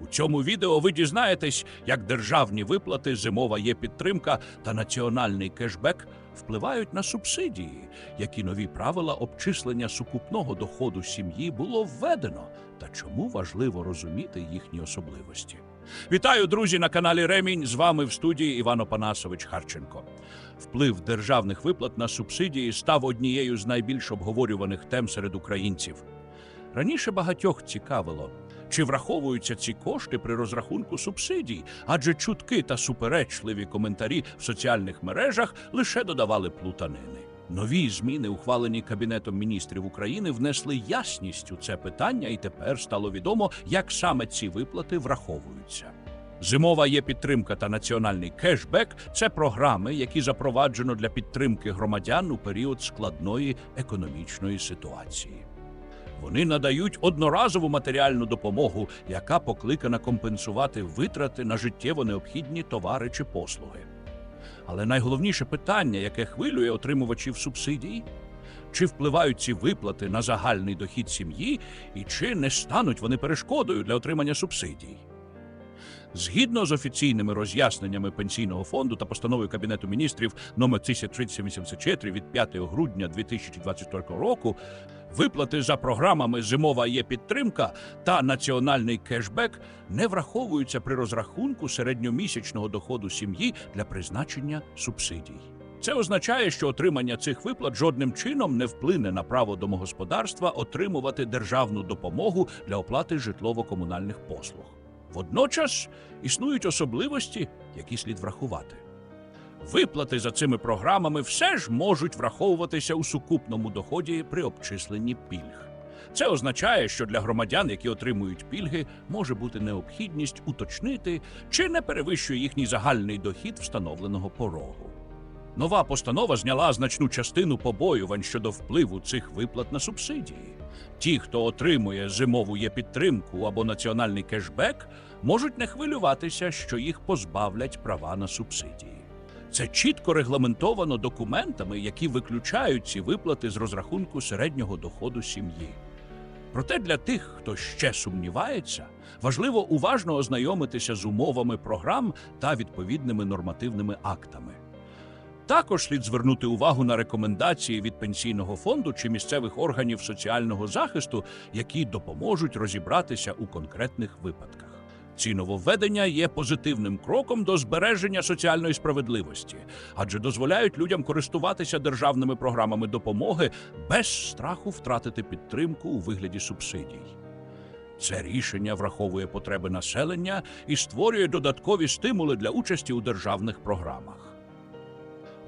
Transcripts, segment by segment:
У цьому відео ви дізнаєтесь, як державні виплати, зимова є підтримка та національний кешбек впливають на субсидії, які нові правила обчислення сукупного доходу сім'ї було введено, та чому важливо розуміти їхні особливості. Вітаю, друзі, на каналі Ремінь. З вами в студії Іван Опанасович Харченко. Вплив державних виплат на субсидії став однією з найбільш обговорюваних тем серед українців. Раніше багатьох цікавило, чи враховуються ці кошти при розрахунку субсидій, адже чутки та суперечливі коментарі в соціальних мережах лише додавали плутанини. Нові зміни, ухвалені Кабінетом міністрів України, внесли ясність у це питання, і тепер стало відомо, як саме ці виплати враховуються. Зимова є підтримка та національний кешбек це програми, які запроваджено для підтримки громадян у період складної економічної ситуації. Вони надають одноразову матеріальну допомогу, яка покликана компенсувати витрати на життєво необхідні товари чи послуги. Але найголовніше питання, яке хвилює отримувачів субсидій, чи впливають ці виплати на загальний дохід сім'ї, і чи не стануть вони перешкодою для отримання субсидій? Згідно з офіційними роз'ясненнями пенсійного фонду та постановою Кабінету міністрів номер 1384 від 5 грудня 2024 року, виплати за програмами Зимова є підтримка та національний кешбек не враховуються при розрахунку середньомісячного доходу сім'ї для призначення субсидій. Це означає, що отримання цих виплат жодним чином не вплине на право домогосподарства отримувати державну допомогу для оплати житлово-комунальних послуг. Водночас існують особливості, які слід врахувати. Виплати за цими програмами все ж можуть враховуватися у сукупному доході при обчисленні пільг. Це означає, що для громадян, які отримують пільги, може бути необхідність уточнити, чи не перевищує їхній загальний дохід встановленого порогу. Нова постанова зняла значну частину побоювань щодо впливу цих виплат на субсидії. Ті, хто отримує зимову є підтримку або національний кешбек, можуть не хвилюватися, що їх позбавлять права на субсидії. Це чітко регламентовано документами, які виключають ці виплати з розрахунку середнього доходу сім'ї. Проте для тих, хто ще сумнівається, важливо уважно ознайомитися з умовами програм та відповідними нормативними актами. Також слід звернути увагу на рекомендації від пенсійного фонду чи місцевих органів соціального захисту, які допоможуть розібратися у конкретних випадках. Ці нововведення є позитивним кроком до збереження соціальної справедливості, адже дозволяють людям користуватися державними програмами допомоги без страху втратити підтримку у вигляді субсидій. Це рішення враховує потреби населення і створює додаткові стимули для участі у державних програмах.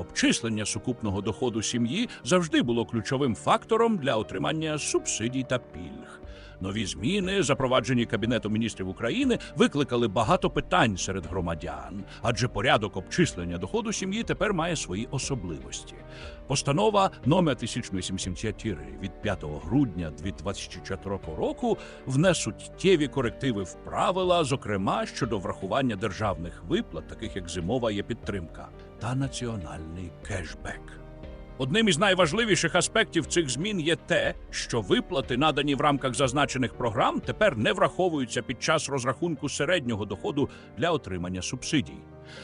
Обчислення сукупного доходу сім'ї завжди було ключовим фактором для отримання субсидій та пільг. Нові зміни, запроваджені Кабінетом міністрів України, викликали багато питань серед громадян, адже порядок обчислення доходу сім'ї тепер має свої особливості. Постанова номер 1074 від 5 грудня 2024 року внесуть суттєві корективи в правила, зокрема щодо врахування державних виплат, таких як зимова є підтримка, та національний кешбек. Одним із найважливіших аспектів цих змін є те, що виплати, надані в рамках зазначених програм, тепер не враховуються під час розрахунку середнього доходу для отримання субсидій.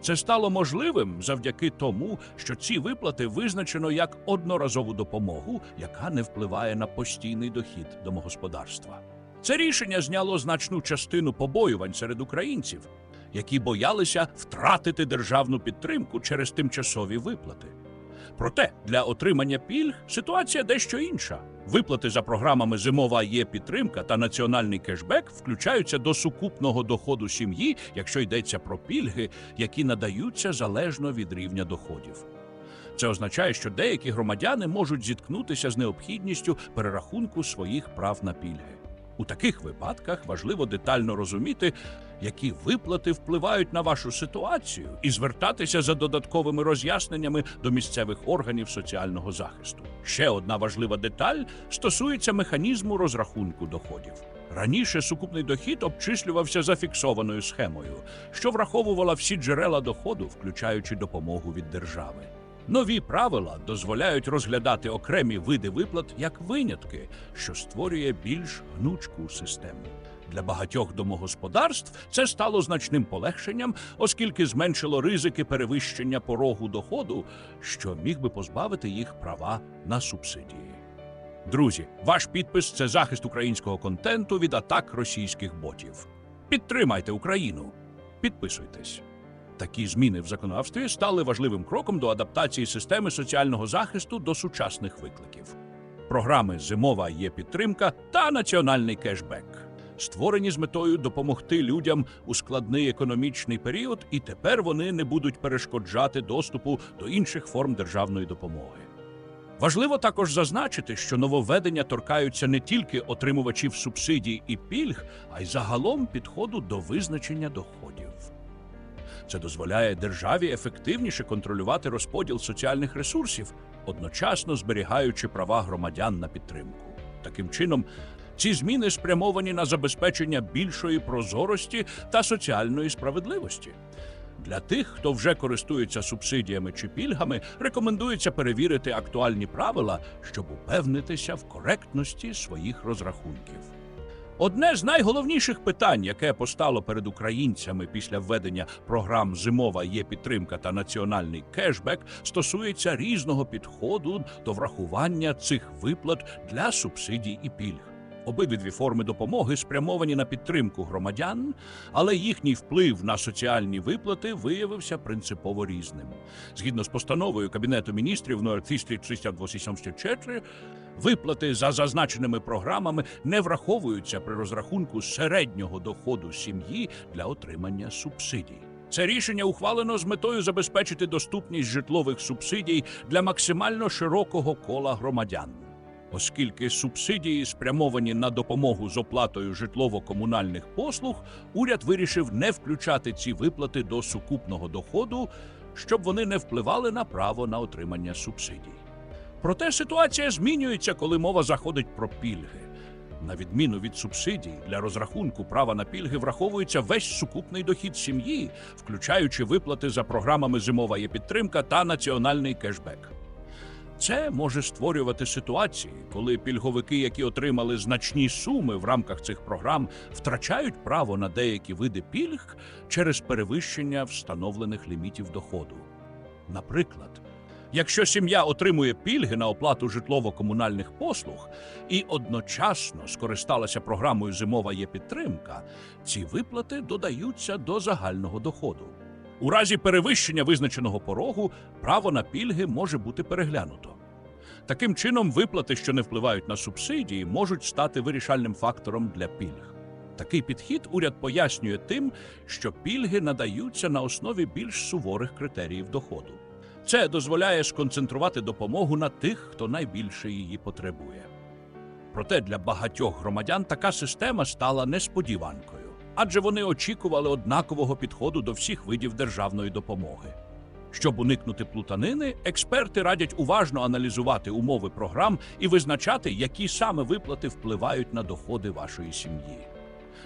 Це стало можливим завдяки тому, що ці виплати визначено як одноразову допомогу, яка не впливає на постійний дохід домогосподарства. Це рішення зняло значну частину побоювань серед українців, які боялися втратити державну підтримку через тимчасові виплати. Проте для отримання пільг ситуація дещо інша. Виплати за програмами Зимова є підтримка та національний кешбек включаються до сукупного доходу сім'ї, якщо йдеться про пільги, які надаються залежно від рівня доходів. Це означає, що деякі громадяни можуть зіткнутися з необхідністю перерахунку своїх прав на пільги. У таких випадках важливо детально розуміти, які виплати впливають на вашу ситуацію, і звертатися за додатковими роз'ясненнями до місцевих органів соціального захисту. Ще одна важлива деталь стосується механізму розрахунку доходів. Раніше сукупний дохід обчислювався за фіксованою схемою, що враховувала всі джерела доходу, включаючи допомогу від держави. Нові правила дозволяють розглядати окремі види виплат як винятки, що створює більш гнучку систему. Для багатьох домогосподарств це стало значним полегшенням, оскільки зменшило ризики перевищення порогу доходу, що міг би позбавити їх права на субсидії. Друзі, ваш підпис це захист українського контенту від атак російських ботів. Підтримайте Україну. Підписуйтесь. Такі зміни в законодавстві стали важливим кроком до адаптації системи соціального захисту до сучасних викликів. Програми Зимова є підтримка та національний кешбек створені з метою допомогти людям у складний економічний період, і тепер вони не будуть перешкоджати доступу до інших форм державної допомоги. Важливо також зазначити, що нововведення торкаються не тільки отримувачів субсидій і пільг, а й загалом підходу до визначення доходів. Це дозволяє державі ефективніше контролювати розподіл соціальних ресурсів, одночасно зберігаючи права громадян на підтримку. Таким чином, ці зміни спрямовані на забезпечення більшої прозорості та соціальної справедливості. Для тих, хто вже користується субсидіями чи пільгами, рекомендується перевірити актуальні правила, щоб упевнитися в коректності своїх розрахунків. Одне з найголовніших питань, яке постало перед українцями після введення програм Зимова є підтримка та національний кешбек, стосується різного підходу до врахування цих виплат для субсидій і пільг. Обидві форми допомоги спрямовані на підтримку громадян, але їхній вплив на соціальні виплати виявився принципово різним. Згідно з постановою Кабінету міністрів номер 1384, виплати за зазначеними програмами не враховуються при розрахунку середнього доходу сім'ї для отримання субсидій. Це рішення ухвалено з метою забезпечити доступність житлових субсидій для максимально широкого кола громадян. Оскільки субсидії спрямовані на допомогу з оплатою житлово-комунальних послуг, уряд вирішив не включати ці виплати до сукупного доходу, щоб вони не впливали на право на отримання субсидій. Проте ситуація змінюється, коли мова заходить про пільги. На відміну від субсидій, для розрахунку права на пільги враховується весь сукупний дохід сім'ї, включаючи виплати за програмами Зимова є підтримка та національний кешбек. Це може створювати ситуації, коли пільговики, які отримали значні суми в рамках цих програм, втрачають право на деякі види пільг через перевищення встановлених лімітів доходу. Наприклад, якщо сім'я отримує пільги на оплату житлово-комунальних послуг і одночасно скористалася програмою Зимова є підтримка, ці виплати додаються до загального доходу. У разі перевищення визначеного порогу право на пільги може бути переглянуто. Таким чином, виплати, що не впливають на субсидії, можуть стати вирішальним фактором для пільг. Такий підхід уряд пояснює тим, що пільги надаються на основі більш суворих критеріїв доходу. Це дозволяє сконцентрувати допомогу на тих, хто найбільше її потребує. Проте для багатьох громадян така система стала несподіванкою адже вони очікували однакового підходу до всіх видів державної допомоги. Щоб уникнути плутанини, експерти радять уважно аналізувати умови програм і визначати, які саме виплати впливають на доходи вашої сім'ї.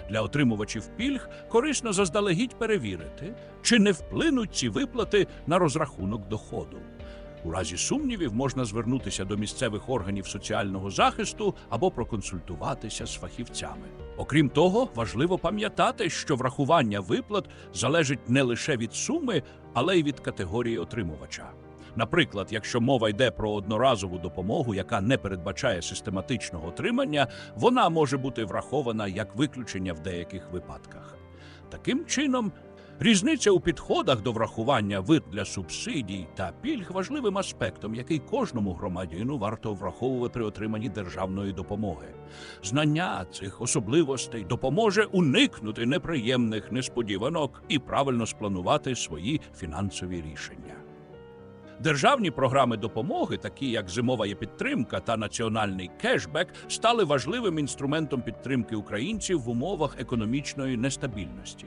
Для отримувачів пільг корисно заздалегідь перевірити, чи не вплинуть ці виплати на розрахунок доходу. У разі сумнівів можна звернутися до місцевих органів соціального захисту або проконсультуватися з фахівцями. Окрім того, важливо пам'ятати, що врахування виплат залежить не лише від суми, але й від категорії отримувача. Наприклад, якщо мова йде про одноразову допомогу, яка не передбачає систематичного отримання, вона може бути врахована як виключення в деяких випадках. Таким чином, Різниця у підходах до врахування вид для субсидій та пільг важливим аспектом, який кожному громадянину варто враховувати при отриманні державної допомоги. Знання цих особливостей допоможе уникнути неприємних несподіванок і правильно спланувати свої фінансові рішення. Державні програми допомоги, такі як зимова є підтримка та національний кешбек, стали важливим інструментом підтримки українців в умовах економічної нестабільності.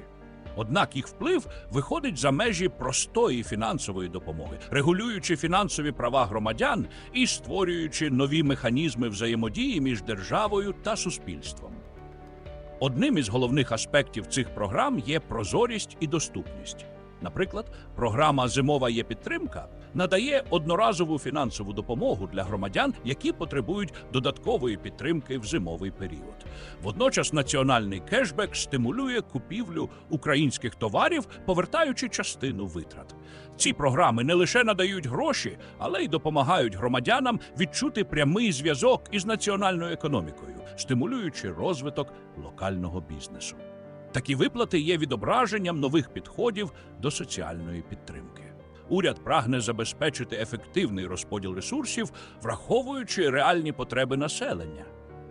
Однак їх вплив виходить за межі простої фінансової допомоги, регулюючи фінансові права громадян і створюючи нові механізми взаємодії між державою та суспільством. Одним із головних аспектів цих програм є прозорість і доступність. Наприклад, програма Зимова є підтримка надає одноразову фінансову допомогу для громадян, які потребують додаткової підтримки в зимовий період. Водночас національний кешбек стимулює купівлю українських товарів, повертаючи частину витрат. Ці програми не лише надають гроші, але й допомагають громадянам відчути прямий зв'язок із національною економікою, стимулюючи розвиток локального бізнесу. Такі виплати є відображенням нових підходів до соціальної підтримки. Уряд прагне забезпечити ефективний розподіл ресурсів, враховуючи реальні потреби населення.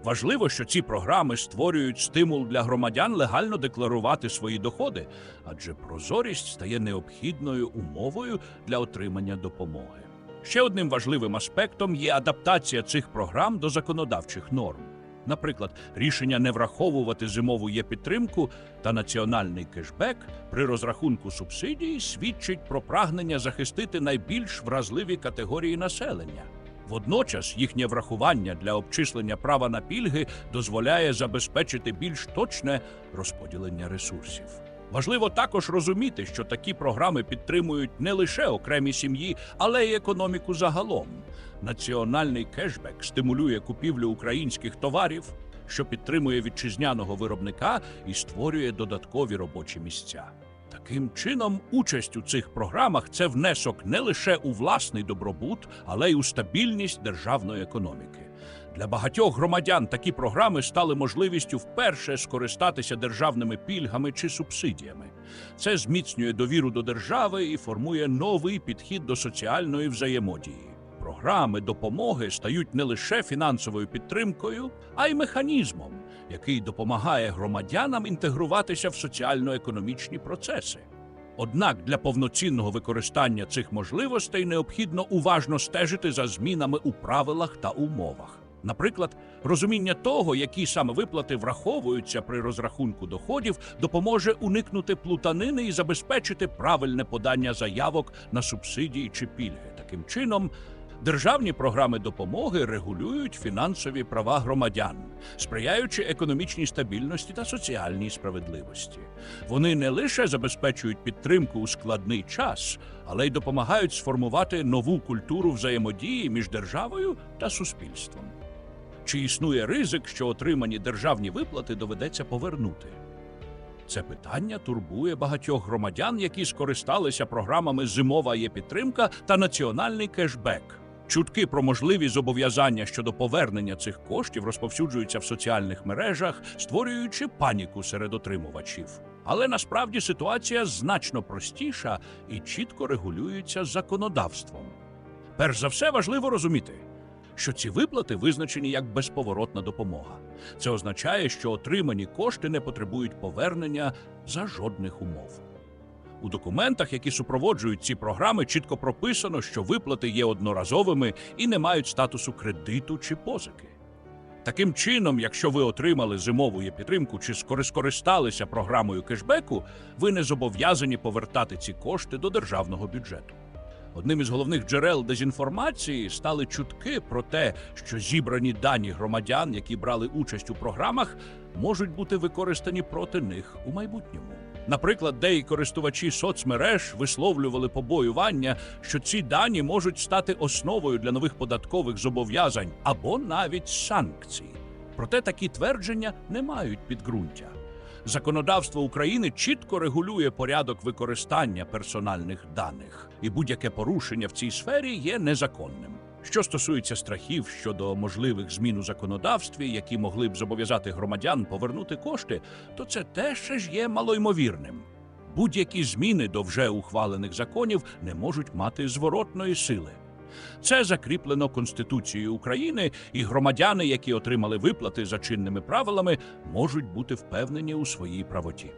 Важливо, що ці програми створюють стимул для громадян легально декларувати свої доходи, адже прозорість стає необхідною умовою для отримання допомоги. Ще одним важливим аспектом є адаптація цих програм до законодавчих норм. Наприклад, рішення не враховувати зимову є підтримку та національний кешбек при розрахунку субсидій свідчить про прагнення захистити найбільш вразливі категорії населення. Водночас їхнє врахування для обчислення права на пільги дозволяє забезпечити більш точне розподілення ресурсів. Важливо також розуміти, що такі програми підтримують не лише окремі сім'ї, але й економіку загалом. Національний кешбек стимулює купівлю українських товарів, що підтримує вітчизняного виробника і створює додаткові робочі місця. Таким чином, участь у цих програмах це внесок не лише у власний добробут, але й у стабільність державної економіки. Для багатьох громадян такі програми стали можливістю вперше скористатися державними пільгами чи субсидіями. Це зміцнює довіру до держави і формує новий підхід до соціальної взаємодії. Програми допомоги стають не лише фінансовою підтримкою, а й механізмом, який допомагає громадянам інтегруватися в соціально-економічні процеси. Однак для повноцінного використання цих можливостей необхідно уважно стежити за змінами у правилах та умовах. Наприклад, розуміння того, які саме виплати враховуються при розрахунку доходів, допоможе уникнути плутанини і забезпечити правильне подання заявок на субсидії чи пільги. Таким чином, державні програми допомоги регулюють фінансові права громадян, сприяючи економічній стабільності та соціальній справедливості. Вони не лише забезпечують підтримку у складний час, але й допомагають сформувати нову культуру взаємодії між державою та суспільством. Чи існує ризик, що отримані державні виплати доведеться повернути? Це питання турбує багатьох громадян, які скористалися програмами Зимова є підтримка та національний кешбек. Чутки про можливі зобов'язання щодо повернення цих коштів розповсюджуються в соціальних мережах, створюючи паніку серед отримувачів. Але насправді ситуація значно простіша і чітко регулюється законодавством. Перш за все важливо розуміти, що ці виплати визначені як безповоротна допомога. Це означає, що отримані кошти не потребують повернення за жодних умов. У документах, які супроводжують ці програми, чітко прописано, що виплати є одноразовими і не мають статусу кредиту чи позики. Таким чином, якщо ви отримали зимову підтримку чи скори- скористалися програмою кешбеку, ви не зобов'язані повертати ці кошти до державного бюджету. Одним із головних джерел дезінформації стали чутки про те, що зібрані дані громадян, які брали участь у програмах, можуть бути використані проти них у майбутньому. Наприклад, деякі користувачі соцмереж висловлювали побоювання, що ці дані можуть стати основою для нових податкових зобов'язань або навіть санкцій. Проте такі твердження не мають підґрунтя. Законодавство України чітко регулює порядок використання персональних даних, і будь-яке порушення в цій сфері є незаконним. Що стосується страхів щодо можливих змін у законодавстві, які могли б зобов'язати громадян повернути кошти, то це теж ще ж є малоймовірним. Будь-які зміни до вже ухвалених законів не можуть мати зворотної сили. Це закріплено Конституцією України, і громадяни, які отримали виплати за чинними правилами, можуть бути впевнені у своїй правоті.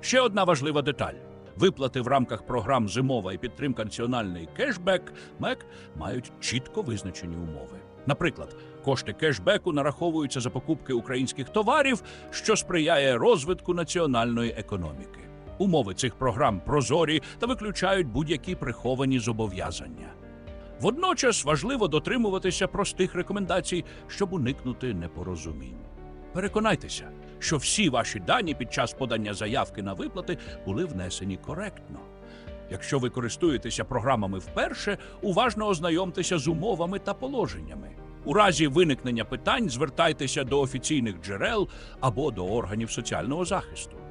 Ще одна важлива деталь: виплати в рамках програм Зимова і підтримка національний кешбек МЕК мають чітко визначені умови. Наприклад, кошти кешбеку нараховуються за покупки українських товарів, що сприяє розвитку національної економіки. Умови цих програм прозорі та виключають будь-які приховані зобов'язання. Водночас важливо дотримуватися простих рекомендацій, щоб уникнути непорозумінь. Переконайтеся, що всі ваші дані під час подання заявки на виплати були внесені коректно. Якщо ви користуєтеся програмами вперше, уважно ознайомтеся з умовами та положеннями. У разі виникнення питань звертайтеся до офіційних джерел або до органів соціального захисту.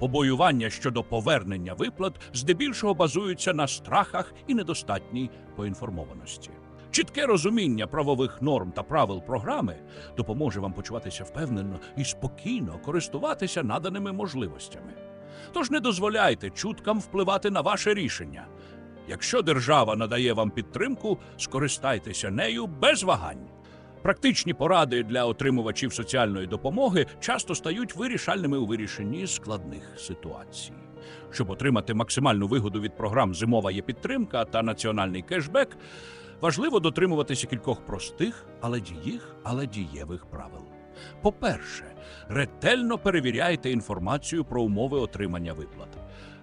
Побоювання щодо повернення виплат здебільшого базуються на страхах і недостатній поінформованості. Чітке розуміння правових норм та правил програми допоможе вам почуватися впевнено і спокійно користуватися наданими можливостями. Тож не дозволяйте чуткам впливати на ваше рішення. Якщо держава надає вам підтримку, скористайтеся нею без вагань. Практичні поради для отримувачів соціальної допомоги часто стають вирішальними у вирішенні складних ситуацій. Щоб отримати максимальну вигоду від програм Зимова є підтримка та національний кешбек, важливо дотримуватися кількох простих, але діїх, але дієвих правил. По-перше, ретельно перевіряйте інформацію про умови отримання виплат.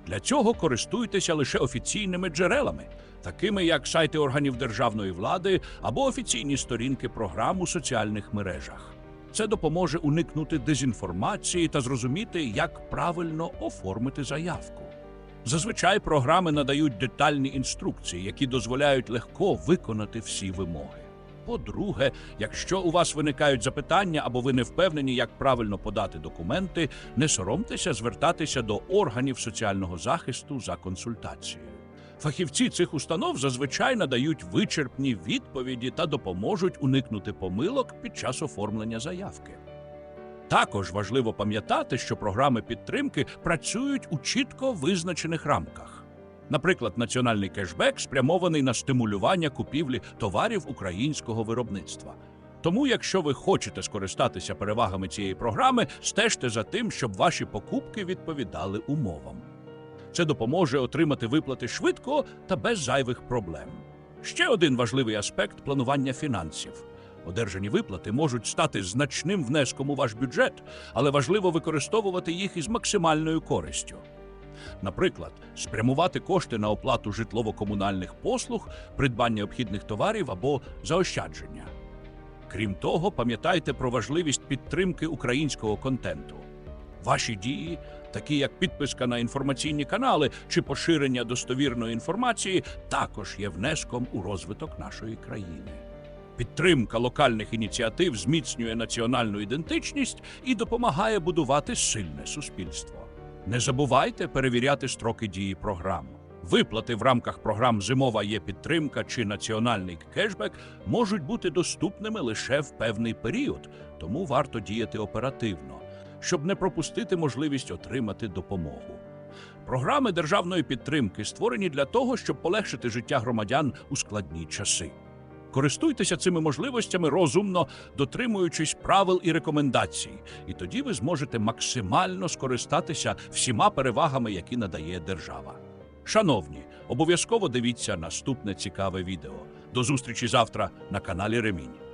Для цього користуйтеся лише офіційними джерелами, такими як сайти органів державної влади або офіційні сторінки програм у соціальних мережах. Це допоможе уникнути дезінформації та зрозуміти, як правильно оформити заявку. Зазвичай програми надають детальні інструкції, які дозволяють легко виконати всі вимоги. По-друге, якщо у вас виникають запитання або ви не впевнені, як правильно подати документи, не соромтеся звертатися до органів соціального захисту за консультацією. Фахівці цих установ зазвичай надають вичерпні відповіді та допоможуть уникнути помилок під час оформлення заявки. Також важливо пам'ятати, що програми підтримки працюють у чітко визначених рамках. Наприклад, національний кешбек спрямований на стимулювання купівлі товарів українського виробництва. Тому, якщо ви хочете скористатися перевагами цієї програми, стежте за тим, щоб ваші покупки відповідали умовам. Це допоможе отримати виплати швидко та без зайвих проблем. Ще один важливий аспект планування фінансів. Одержані виплати можуть стати значним внеском у ваш бюджет, але важливо використовувати їх із максимальною користю. Наприклад, спрямувати кошти на оплату житлово-комунальних послуг, придбання необхідних товарів або заощадження. Крім того, пам'ятайте про важливість підтримки українського контенту. Ваші дії, такі як підписка на інформаційні канали чи поширення достовірної інформації, також є внеском у розвиток нашої країни. Підтримка локальних ініціатив зміцнює національну ідентичність і допомагає будувати сильне суспільство. Не забувайте перевіряти строки дії програм. Виплати в рамках програм Зимова є підтримка чи національний кешбек можуть бути доступними лише в певний період, тому варто діяти оперативно, щоб не пропустити можливість отримати допомогу. Програми державної підтримки створені для того, щоб полегшити життя громадян у складні часи. Користуйтеся цими можливостями розумно, дотримуючись правил і рекомендацій, і тоді ви зможете максимально скористатися всіма перевагами, які надає держава. Шановні, обов'язково дивіться наступне цікаве відео. До зустрічі завтра на каналі Ремінь.